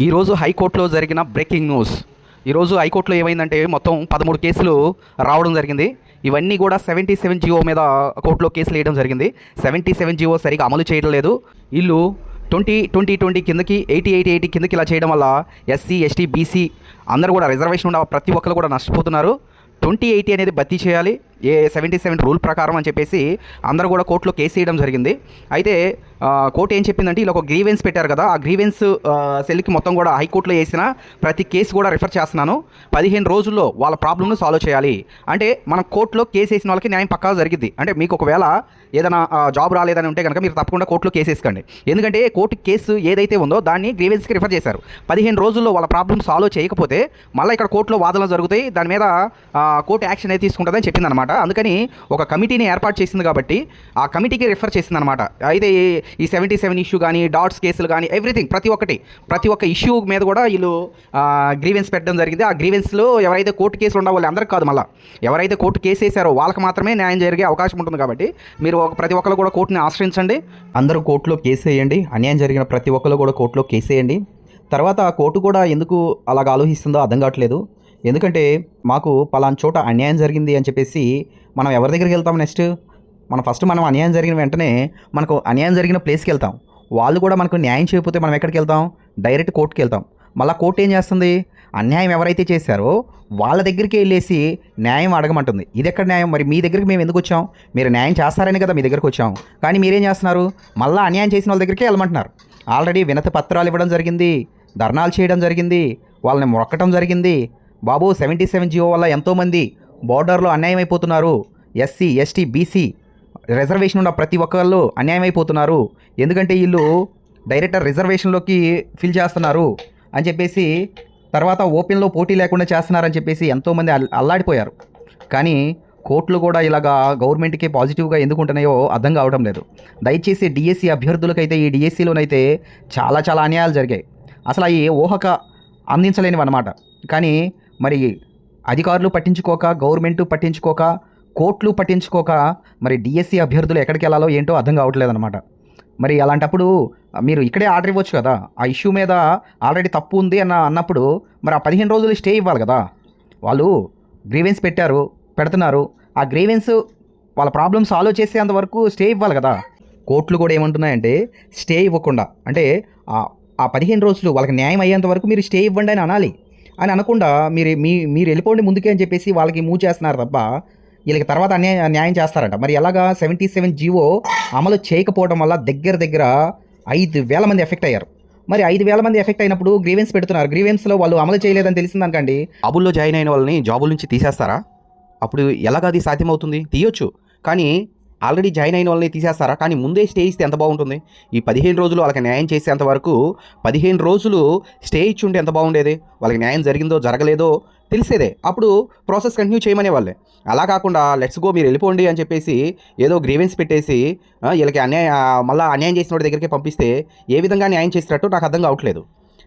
ఈరోజు హైకోర్టులో జరిగిన బ్రేకింగ్ న్యూస్. ఈరోజు హైకోర్టులో ఏమైందంటే మొత్తం పదమూడు కేసులు రావడం జరిగింది. ఇవన్నీ కూడా సెవెంటీ సెవెన్ జియో మీద కోర్టులో కేసులు వేయడం జరిగింది. సెవెంటీ సెవెన్ జియో సరిగా అమలు చేయడం లేదు వీళ్ళు ట్వంటీ ట్వంటీ ట్వంటీ కిందకి ఎయిటీ ఎయిటీ ఎయిటీ కిందకి ఇలా చేయడం వల్ల ఎస్సీ ఎస్టీ బీసీ అందరూ కూడా రిజర్వేషన్ ఉన్న ప్రతి ఒక్కరు కూడా నష్టపోతున్నారు. ట్వంటీ ఎయిటీ అనేది భర్తీ చేయాలి. ఏ సెవెంటీ సెవెన్ రూల్ ప్రకారం అని చెప్పేసి అందరూ కూడా కోర్టులో కేసు వేయడం జరిగింది. అయితే కోర్టు ఏం చెప్పిందంటే ఇలా ఒక గ్రీవెన్స్ పెట్టారు కదా ఆ గ్రీవెన్స్ సెల్కి మొత్తం కూడా హైకోర్టులో వేసిన ప్రతి కేసు కూడా రిఫర్ చేస్తున్నాను. పదిహేను రోజుల్లో వాళ్ళ ప్రాబ్లమ్ను సాల్వ్ చేయాలి. అంటే మనం కోర్టులో కేసు వేసిన వాళ్ళకి న్యాయం పక్కా జరిగింది అంటే మీకు ఒకవేళ ఏదైనా జాబ్ రాలేదని ఉంటే కనుక మీరు తప్పకుండా కోర్టులో కేసు వేసుకోండి. ఎందుకంటే కోర్టు కేసు ఏదైతే ఉందో దాన్ని గ్రీవెన్స్కి రిఫర్ చేశారు. పదిహేను రోజుల్లో వాళ్ళ ప్రాబ్లమ్ సాల్వ్ చేయకపోతే మళ్ళీ ఇక్కడ కోర్టులో వాదనలు జరుగుతాయి. దాని మీద కోర్టు యాక్షన్ అయితే తీసుకుంటుందని చెప్పింది అనమాట అందుకని ఒక కమిటీని ఏర్పాటు చేసింది కాబట్టి ఆ కమిటీకి రిఫర్ చేసింది అనమాట అయితే ఈ- సెవెంటీ సెవెన్ ఇష్యూ కానీ డాట్స్ కేసులు కానీ ఎవ్రీథింగ్ ప్రతి ఒక్కటి ప్రతి ఒక్క ఇష్యూ మీద కూడా వీళ్ళు గ్రీవెన్స్ పెట్టడం జరిగింది. ఆ గ్రీవెన్స్లో ఎవరైతే కోర్టు కేసులు ఉండవు వాళ్ళు అందరికి కాదు మళ్ళీ. ఎవరైతే కోర్టు కేసు వేసారో వాళ్ళకి మాత్రమే న్యాయం జరిగే అవకాశం ఉంటుంది కాబట్టి మీరు ఒక ప్రతి ఒక్కరు కూడా కోర్టుని ఆశ్రయించండి. అందరూ కోర్టులో కేసు వేయండి. అన్యాయం జరిగిన ప్రతి ఒక్కరు కూడా కోర్టులో కేసు వేయండి. తర్వాత ఆ కోర్టు కూడా ఎందుకు అలాగ ఆలోచిస్తుందో అర్థం కావట్లేదు. ఎందుకంటే మాకు పలానా చోట అన్యాయం జరిగింది అని చెప్పేసి మనం ఎవరి దగ్గరికి వెళ్తాం నెక్స్ట్ మనం ఫస్ట్ మనం అన్యాయం జరిగిన వెంటనే మనకు అన్యాయం జరిగిన ప్లేస్కి వెళ్తాం. వాళ్ళు కూడా మనకు న్యాయం చేయకపోతే మనం ఎక్కడికి వెళ్తాం? డైరెక్ట్ కోర్టుకి వెళ్తాం. మళ్ళీ కోర్టు ఏం చేస్తుంది? అన్యాయం ఎవరైతే చేశారో వాళ్ళ దగ్గరికి వెళ్ళేసి న్యాయం అడగమంటుంది. ఇది ఎక్కడ న్యాయం? మరి మీ దగ్గరికి మేము ఎందుకు వచ్చాం? మీరు న్యాయం చేస్తారని కదా మీ దగ్గరికి వచ్చాం. కానీ మీరేం చేస్తున్నారు? మళ్ళీ అన్యాయం చేసిన వాళ్ళ దగ్గరికి వెళ్ళమంటున్నారు. ఆల్రెడీ వినతి పత్రాలు ఇవ్వడం జరిగింది. ధర్నాలు చేయడం జరిగింది. వాళ్ళని మొక్కటం జరిగింది. బాబు సెవెంటీ సెవెన్ జియో వల్ల ఎంతోమంది బోర్డర్లో అన్యాయం అయిపోతున్నారు ఎస్సీ ఎస్టీ బీసీ రిజర్వేషన్ ఉన్న ప్రతి ఒక్కళ్ళు అన్యాయం అయిపోతున్నారు ఎందుకంటే వీళ్ళు డైరెక్టర్ రిజర్వేషన్లోకి ఫిల్ చేస్తున్నారు అని చెప్పేసి తర్వాత ఓపెన్లో పోటీ లేకుండా చేస్తున్నారని చెప్పేసి ఎంతోమంది అల్లాడిపోయారు. కానీ కోర్టులు కూడా ఇలాగా గవర్నమెంట్కి పాజిటివ్గా ఎందుకు ఉంటున్నాయో అర్థం కావడం లేదు. దయచేసి డిఎస్సి అభ్యర్థులకైతే ఈ డిఎస్సిలోనైతే చాలా చాలా అన్యాయాలు జరిగాయి. అసలు అవి ఊహక అందించలేనివి అనమాట కానీ మరి అధికారులు పట్టించుకోక గవర్నమెంట్ పట్టించుకోక కోర్టులు పట్టించుకోక మరి డిఎస్సి అభ్యర్థులు ఎక్కడికి వెళ్ళాలో ఏంటో అర్థం కావట్లేదు అనమాట మరి అలాంటప్పుడు మీరు ఇక్కడే ఆర్డర్ ఇవ్వచ్చు కదా. ఆ ఇష్యూ మీద ఆల్రెడీ తప్పు ఉంది అన్న అన్నప్పుడు మరి ఆ పదిహేను రోజులు స్టే ఇవ్వాలి కదా. వాళ్ళు గ్రీవెన్స్ పెట్టారు పెడుతున్నారు. ఆ గ్రీవెన్స్ వాళ్ళ ప్రాబ్లమ్ సాల్వ్ చేసేంత వరకు స్టే ఇవ్వాలి కదా. కోర్టులు కూడా ఏమంటున్నాయంటే స్టే ఇవ్వకుండా అంటే ఆ- ఆ పదిహేను రోజులు వాళ్ళకి న్యాయం అయ్యేంత వరకు మీరు స్టే ఇవ్వండి అని అనాలి. అని అనకుండా మీరు మీ మీరు వెళ్ళిపోండి ముందుకే అని చెప్పేసి వాళ్ళకి మూవ్ చేస్తున్నారు తప్ప వీళ్ళకి తర్వాత అన్యాయం న్యాయం చేస్తారంట. మరి ఎలాగా సెవెంటీ సెవెన్ జీవో అమలు చేయకపోవడం వల్ల దగ్గర దగ్గర ఐదు వేల మంది ఎఫెక్ట్ అయ్యారు. మరి ఐదు వేల మంది ఎఫెక్ట్ అయినప్పుడు గ్రీవెన్స్ పెడుతున్నారు. గ్రీవెన్స్లో వాళ్ళు అమలు చేయలేదని తెలిసిందనుకండి జాబుల్లో జాయిన్ అయిన వాళ్ళని జాబుల నుంచి తీసేస్తారా? అప్పుడు ఎలాగ అది సాధ్యమవుతుంది? తీయొచ్చు. కానీ ఆల్రెడీ జాయిన్ అయిన వాళ్ళని తీసేస్తారా? కానీ ముందే స్టే ఇస్తే ఎంత బాగుంటుంది? ఈ పదిహేను రోజులు వాళ్ళకి న్యాయం చేసేంత వరకు పదిహేను రోజులు స్టే ఇచ్చి ఉంటే ఎంత బాగుండేది? వాళ్ళకి న్యాయం జరిగిందో జరగలేదో తెలిసేదే. అప్పుడు ప్రాసెస్ కంటిన్యూ చేయమనే వాళ్ళే అలా కాకుండా లెట్స్ గో మీరు వెళ్ళిపోండి అని చెప్పేసి ఏదో గ్రీవెన్స్ పెట్టేసి వీళ్ళకి అన్యాయం మళ్ళీ అన్యాయం చేసిన వాడి దగ్గరికి పంపిస్తే ఏ విధంగా న్యాయం చేసినట్టు నాకు అర్థం కావట్లేదు.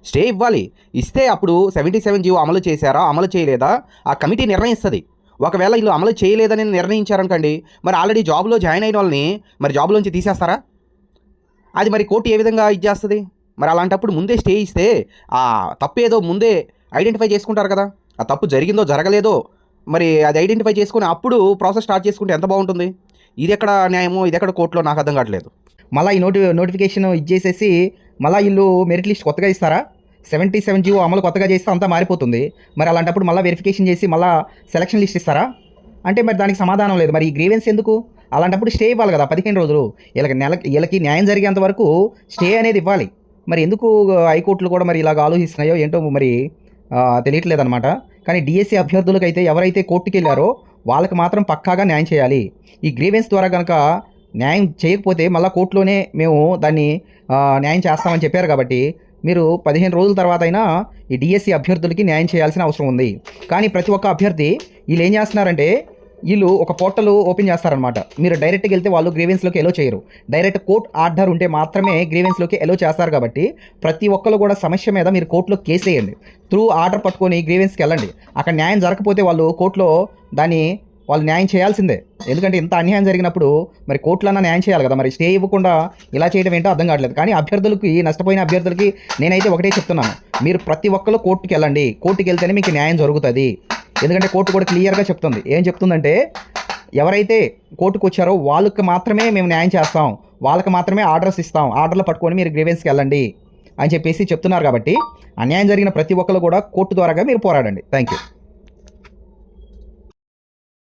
స్టే ఇవ్వాలి. ఇస్తే అప్పుడు సెవెంటీ సెవెన్ జీవో అమలు చేశారా? అమలు చేయలేదా? ఆ కమిటీ నిర్ణయిస్తుంది. ఒకవేళ వీళ్ళు అమలు చేయలేదని నిర్ణయించారనుకోండి మరి ఆల్రెడీ జాబ్లో జాయిన్ అయిన వాళ్ళని మరి జాబ్లోంచి తీసేస్తారా? అది మరి కోర్టు ఏ విధంగా ఇది చేస్తుంది? మరి అలాంటప్పుడు ముందే స్టే ఇస్తే ఆ తప్పు ఏదో ముందే ఐడెంటిఫై చేసుకుంటారు కదా. ఆ తప్పు జరిగిందో జరగలేదో మరి అది ఐడెంటిఫై చేసుకుని అప్పుడు ప్రాసెస్ స్టార్ట్ చేసుకుంటే ఎంత బాగుంటుంది? ఇది ఎక్కడ న్యాయమో ఇది ఎక్కడ కోర్టులో నాకు అర్థం కావట్లేదు. మళ్ళీ ఈ నోటి నోటిఫికేషన్ ఇచ్చేసేసి మళ్ళీ వీళ్ళు మెరిట్ లిస్ట్ కొత్తగా ఇస్తారా? సెవెంటీ సెవెన్ జీవో అమలు కొత్తగా చేస్తే అంతా మారిపోతుంది. మరి అలాంటప్పుడు మళ్ళీ వెరిఫికేషన్ చేసి మళ్ళీ సెలక్షన్ లిస్ట్ ఇస్తారా? అంటే మరి దానికి సమాధానం లేదు. మరి ఈ గ్రీవెన్స్ ఎందుకు? అలాంటప్పుడు స్టే ఇవ్వాలి కదా పదిహేను రోజులు. వీళ్ళకి నెల వీళ్ళకి న్యాయం జరిగేంత వరకు స్టే అనేది ఇవ్వాలి. మరి ఎందుకు హైకోర్టులు కూడా మరి ఇలాగ ఆలోచిస్తున్నాయో ఏంటో మరి తెలియట్లేదన్నమాట. కానీ డిఎస్సి అభ్యర్థులకైతే ఎవరైతే కోర్టుకి వెళ్ళారో వాళ్ళకి మాత్రం పక్కాగా న్యాయం చేయాలి. ఈ గ్రీవెన్స్ ద్వారా కనుక న్యాయం చేయకపోతే మళ్ళీ కోర్టులోనే మేము దాన్ని న్యాయం చేస్తామని చెప్పారు కాబట్టి మీరు పదిహేను రోజుల తర్వాత అయినా ఈ డిఎస్సి అభ్యర్థులకి న్యాయం చేయాల్సిన అవసరం ఉంది. కానీ ప్రతి ఒక్క అభ్యర్థి వీళ్ళు ఏం చేస్తున్నారంటే వీళ్ళు ఒక పోర్టల్ ఓపెన్ చేస్తారనమాట మీరు డైరెక్ట్గా వెళ్తే వాళ్ళు గ్రీవెన్స్లోకి ఎలో చేయరు. డైరెక్ట్ కోర్ట్ ఆర్డర్ ఉంటే మాత్రమే గ్రీవెన్స్లోకి ఎలో చేస్తారు కాబట్టి ప్రతి ఒక్కరు కూడా సమస్య మీద మీరు కోర్టులో కేసు వేయండి. త్రూ ఆర్డర్ పట్టుకొని గ్రీవెన్స్కి వెళ్ళండి. అక్కడ న్యాయం జరగకపోతే వాళ్ళు కోర్టులో దాన్ని వాళ్ళు న్యాయం చేయాల్సిందే. ఎందుకంటే ఇంత అన్యాయం జరిగినప్పుడు మరి కోర్టులన్నా న్యాయం చేయాలి కదా. మరి స్టే ఇవ్వకుండా ఇలా చేయడం ఏంటో అర్థం కావట్లేదు. కానీ అభ్యర్థులకి నష్టపోయిన అభ్యర్థులకి నేనైతే ఒకటే చెప్తున్నాను. మీరు ప్రతి ఒక్కరు కోర్టుకి వెళ్ళండి. కోర్టుకి వెళ్తేనే మీకు న్యాయం జరుగుతుంది. ఎందుకంటే కోర్టు కూడా క్లియర్గా చెప్తుంది. ఏం చెప్తుందంటే ఎవరైతే కోర్టుకు వచ్చారో వాళ్ళకి మాత్రమే మేము న్యాయం చేస్తాం. వాళ్ళకి మాత్రమే ఆర్డర్స్ ఇస్తాం. ఆర్డర్లు పట్టుకొని మీరు గ్రీవెన్స్కి వెళ్ళండి అని చెప్పేసి చెప్తున్నారు కాబట్టి అన్యాయం జరిగిన ప్రతి ఒక్కరు కూడా కోర్టు ద్వారాగా మీరు పోరాడండి. Thank you